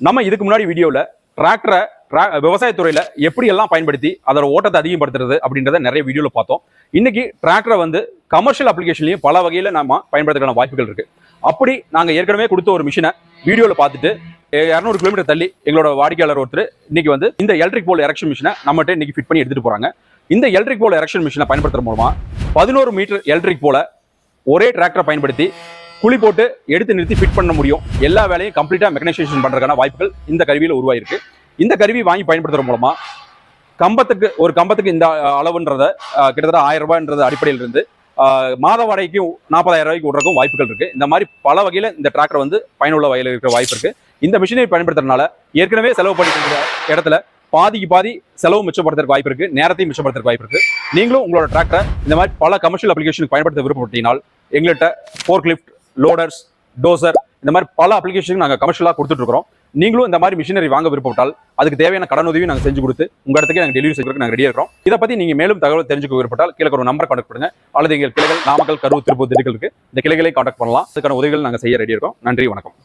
நம்ம இதுக்கு முன்னாடி வீடியோவில் டிராக்டரை விவசாயத்துறையில எப்படி எல்லாம் பயன்படுத்தி அதோட ஓட்டத்தை அதிகப்படுத்துறது அப்படின்றத நிறைய வீடியோவில் பார்த்தோம். இன்னைக்கு டிராக்டரை வந்து கமர்ஷியல் அப்ளிகேஷன்லையும் பல வகையில் நம்ம பயன்படுத்துறதுக்கான வாய்ப்புகள் இருக்கு. அப்படி நாங்கள் ஏற்கனவே கொடுத்த ஒரு மிஷினை வீடியோவில் பார்த்துட்டு இரநூறு கிலோமீட்டர் தள்ளி எங்களோட வாடிக்கையாளர் ஒருத்தர் இன்னைக்கு வந்து இந்த எலக்ட்ரிக் போல் எரக்ஷன் மிஷினை நம்மகிட்ட இன்னைக்கு ஃபிட் பண்ணி எடுத்துட்டு போறாங்க. இந்த எலக்ட்ரிக் போல் எரக்ஷன் மிஷினை பயன்படுத்துறது மூலமா பதினோரு மீட்டர் எலக்ட்ரிக் போல ஒரே டிராக்டரை பயன்படுத்தி குழி போட்டு எடுத்து நிறுத்தி ஃபிட் பண்ண முடியும். எல்லா வேலையும் கம்ப்ளீட்டாக மெக்கனைசேஷன் பண்ணுறதுக்கான வாய்ப்புகள் இந்த கருவியில் உருவாயிருக்கு. இந்த கருவி வாங்கி பயன்படுத்துறது மூலமாக கம்பத்துக்கு ஒரு கம்பத்துக்கு இந்த அளவுன்றத கிட்டத்தட்ட ஆயிரம் ரூபாய்ன்றது அடிப்படையில் இருந்து மாத வாடகைக்கும் நாற்பதாயிரம் ரூபாய்க்கு விடுறக்கும் வாய்ப்புகள் இருக்கு. இந்த மாதிரி பல வகையில் இந்த டிராக்டர் வந்து பயனுள்ள வகையில் இருக்கிற வாய்ப்பு இருக்கு. இந்த மிஷினை பயன்படுத்துறதுனால ஏற்கனவே செலவு பண்ணிட்டு இடத்துல பாதிக்கு பாதி செலவு மிச்சப்படுத்துறதுக்கு வாய்ப்பு இருக்கு. நேரத்தையும் மிச்சப்படுத்துறதுக்கு வாய்ப்பு இருக்கு. நீங்களும் உங்களோட டிராக்டரை இந்த மாதிரி பல கமர்ஷியல் அப்ளிகேஷனுக்கு பயன்படுத்த விருப்பப்பட்டீங்கன்னா எங்கள்கிட்ட ஃபோர்க் லிஃப்ட் லோடர்ஸ் டோசர் இந்த மாதிரி பல அப்ளிகேஷன் நாங்கள் கமர்ஷியலாக கொடுத்துட்ருக்கோம் நீங்களும் இந்த மாதிரி மிஷினரி வாங்க விருப்பப்பட்டால் அதுக்கு தேவையான கடன் உதவி நாங்கள் செஞ்சு கொடுத்து உங்க இடத்துக்கு நாங்கள் டெலிவரி செய்வதற்கு நாங்கள் ரெடியாக இருக்கிறோம். இதை பத்தி நீங்க மேலும் தகவல் தெரிஞ்சுக்க விருப்பப்பட்டால் கீழே ஒரு நம்பர் கான்டக்ட் பண்ணுங்கள் அல்லது எங்கள் கிளைகள் நாமக்கல் கரூர் திருப்பூர் திண்டுக்கல் இந்த கிளைகளை கான்டாக்ட் பண்ணலாம். அதுக்கான உதவிகள் நாங்கள் செய்ய ரெடி இருக்கோம். நன்றி வணக்கம்.